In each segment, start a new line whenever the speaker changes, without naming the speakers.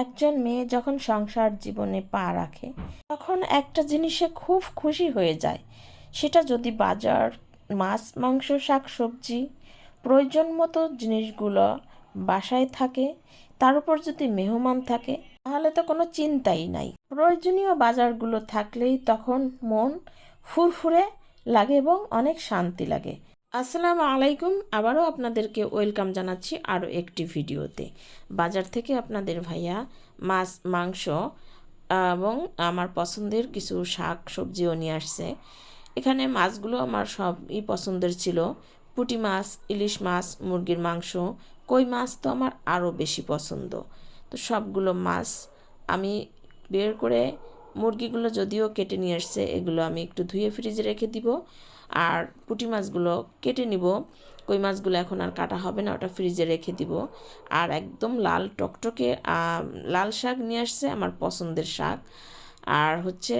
একজন মেয়ে যখন সংসার জীবনে পা রাখে, তখন একটা জিনিসে খুব খুশি হয়ে যায়। সেটা যদি বাজার, মাছ, মাংস শাক সবজি প্রয়োজন মতো জিনিসগুলো বাসায় থাকে, তার উপর যদি মেহমান থাকে, তাহলে তো কোনো চিন্তাই নাই। প্রয়োজনীয় বাজারগুলো থাকলেই তখন মন ফুরফুরে লাগে এবং অনেক শান্তি লাগে। আসসালামু আলাইকুম। আবারও আপনাদেরকে ওয়েলকাম জানাচ্ছি আরও একটি ভিডিওতে। বাজার থেকে আপনাদের ভাইয়া মাছ, মাংস এবং আমার পছন্দের কিছু শাক সবজিও নিয়ে আসছে। এখানে মাছগুলো আমার সবই পছন্দের ছিল। পুঁটি মাছ, ইলিশ মাছ, মুরগির মাংস, কই মাছ তো আমার আরও বেশি পছন্দ। তো সবগুলো মাছ আমি বের করে মুরগিগুলো যদিও কেটে নিয়ে আসছে, এগুলো আমি একটু ধুয়ে ফ্রিজে রেখে দিব। আর পুঁটি মাছগুলো কেটে নিব। কই মাছগুলো এখন আর কাটা হবে না, ওটা ফ্রিজে রেখে দিব। আর একদম লাল টকটকে লাল শাক নিয়ে আসছে আমার পছন্দের শাক। আর হচ্ছে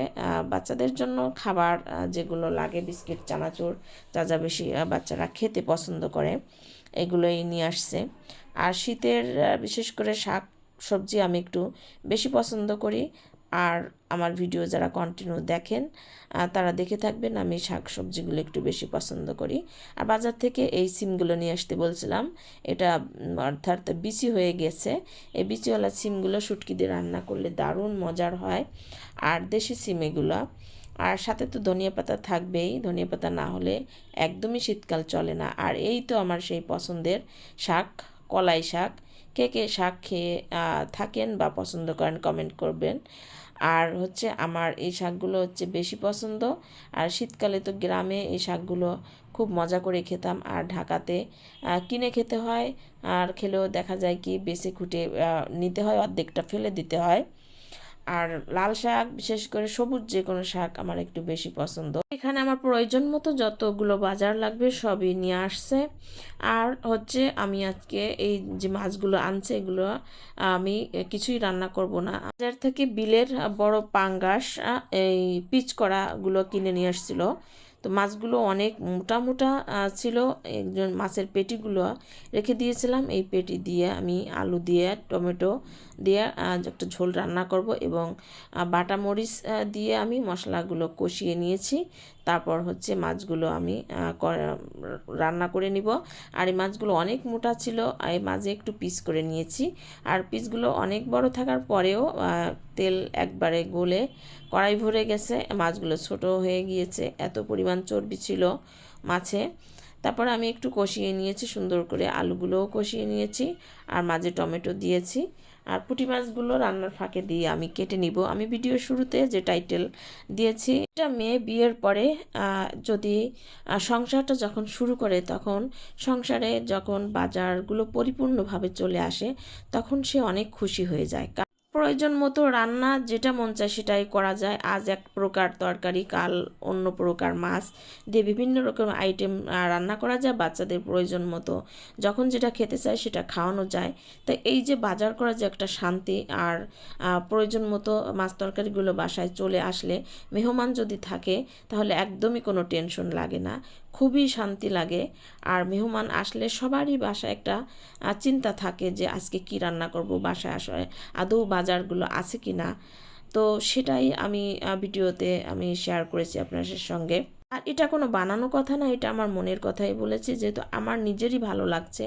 বাচ্চাদের জন্য খাবার যেগুলো লাগে, বিস্কিট, চানাচুর, যা যা বেশি বাচ্চারা খেতে পছন্দ করে, এগুলোই নিয়ে আসছে। আর শীতের বিশেষ করে শাক সবজি আমি একটু বেশি পছন্দ করি। আর আমার ভিডিও যারা কন্টিনিউ দেখেন তারা দেখে থাকবেন আমি শাক সবজিগুলো একটু বেশি পছন্দ করি। আর বাজার থেকে এই সিমগুলো নিয়ে আসতে বলছিলাম, এটা অর্থাৎ বিচি হয়ে গেছে। এই বিচিওয়ালা সিমগুলো শুটকি দিয়ে রান্না করলে দারুণ মজার হয়। আর দেশি সিম এগুলো, আর সাথে তো ধনিয়া পাতা থাকবেই, ধনিয়া পাতা না হলে একদমই শীতকাল চলে না। আর এই তো আমার সেই পছন্দের শাক, কলাই শাক। কে কে শাক খেয়ে থাকেন বা পছন্দ করেন কমেন্ট করবেন। আর হচ্ছে আমার এই শাকগুলো হচ্ছে বেশি পছন্দ। আর শীতকালে তো গ্রামে এই শাকগুলো খুব মজা করে খেতাম। আর ঢাকাতে কিনে খেতে হয়। আর খেলেও দেখা যায় কি বেছে খুঁটে নিতে হয়, অর্ধেকটা ফেলে দিতে হয়। আর লাল শাক, বিশেষ করে সবুজ যে কোনো শাক আমার একটু বেশি পছন্দ। এখানে আমার প্রয়োজন মতো যতগুলো বাজার লাগবে সবই নিয়ে আসছে। আর হচ্ছে আমি আজকে এই যে মাছগুলো আনছে এগুলো, আমি কিছুই রান্না করব না। বাজার থেকে বিলের বড় পাঙ্গাস এই পিচ করাগুলো কিনে নিয়ে আসছিল। তো মাছগুলো অনেক মোটা মোটা ছিল। একজন মাছের পেটিগুলো রেখে দিয়েছিলাম। এই পেটি দিয়ে আমি আলু দিয়ে, টমেটো দিয়ে একটা ঝোল রান্না করব এবং বাটা মরিচ দিয়ে আমি মশলাগুলো কষিয়ে নিয়েছি। তারপর হচ্ছে মাছগুলো আমি রান্না করে নিব। আর এই মাছগুলো অনেক মোটা ছিল এই মাঝে একটু পিস করে নিয়েছি। আর পিসগুলো অনেক বড় থাকার পরেও তেল একবারে গলে কড়াই ভরে গেছে। মাছগুলো ছোট হয়ে গিয়েছে, এত পরিমাণ চর্বি ছিল মাছে। তারপর আমি একটু কষিয়ে নিয়েছি, সুন্দর করে আলুগুলোও কষিয়ে নিয়েছি আর মাঝে টমেটো দিয়েছি। আর পুঁটি মাছগুলো রান্নার ফাঁকে দিয়ে আমি কেটে নিব। আমি ভিডিও শুরুতে যে টাইটেল দিয়েছি, এটা মেয়ে বিয়ের পরে যদি সংসারটা যখন শুরু করে তখন সংসারে যখন বাজারগুলো পরিপূর্ণভাবে চলে আসে, তখন সে অনেক খুশি হয়ে যায়। প্রয়োজন মতো রান্না যেটা মন চায় সেটাই করা যায়। আজ এক প্রকার তরকারি, কাল অন্য প্রকার মাছ দিয়ে বিভিন্ন রকম আইটেম রান্না করা যায় বাচ্চাদের প্রয়োজন মতো। যখন যেটা খেতে চায় সেটা খাওয়ানো যায়। তাই এই যে বাজার করা যে একটা শান্তি আর প্রয়োজন মতো মাছ তরকারিগুলো বাসায় চলে আসলে মেহমান যদি থাকে তাহলে একদমই কোনো টেনশন লাগে না। খুবই শান্তি লাগে। আর মেহমান আসলে সবারই বাসায় একটা চিন্তা থাকে যে আজকে কি রান্না করব বাসায় আসলে আদৌ বাজারগুলো আছে কি না তো সেটাই আমি ভিডিওতে আমি শেয়ার করেছি আপনাদের সঙ্গে। আর এটা কোনো বানানো কথা না, এটা আমার মনের কথাই বলেছি, যেহেতু আমার নিজেরই ভালো লাগছে।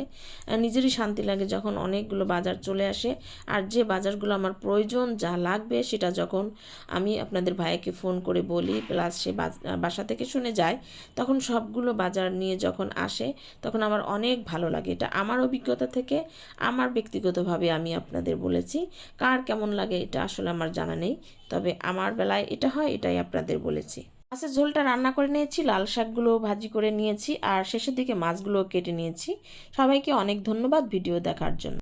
নিজেরই শান্তি লাগে যখন অনেকগুলো বাজার চলে আসে, আর যে বাজারগুলো আমার প্রয়োজন যা লাগবে সেটা যখন আমি আপনাদের ভাইকে ফোন করে বলি প্লাস সে বাসা থেকে শুনে যায়, তখন সবগুলো বাজার নিয়ে যখন আসে, তখন আমার অনেক ভালো লাগে। এটা আমার অভিজ্ঞতা থেকে আমার ব্যক্তিগতভাবে আমি আপনাদের বলেছি, কার কেমন লাগে এটা আসলে আমার জানা নেই, তবে আমার বেলায় এটা হয়, এটাই আপনাদের বলেছি। মাছের ঝোলটা রান্না করে নিয়েছি, লাল শাকগুলো ভাজি করে নিয়েছি, আর শেষের দিকে মাছগুলো কেটে নিয়েছি। সবাইকে অনেক ধন্যবাদ ভিডিও দেখার জন্য।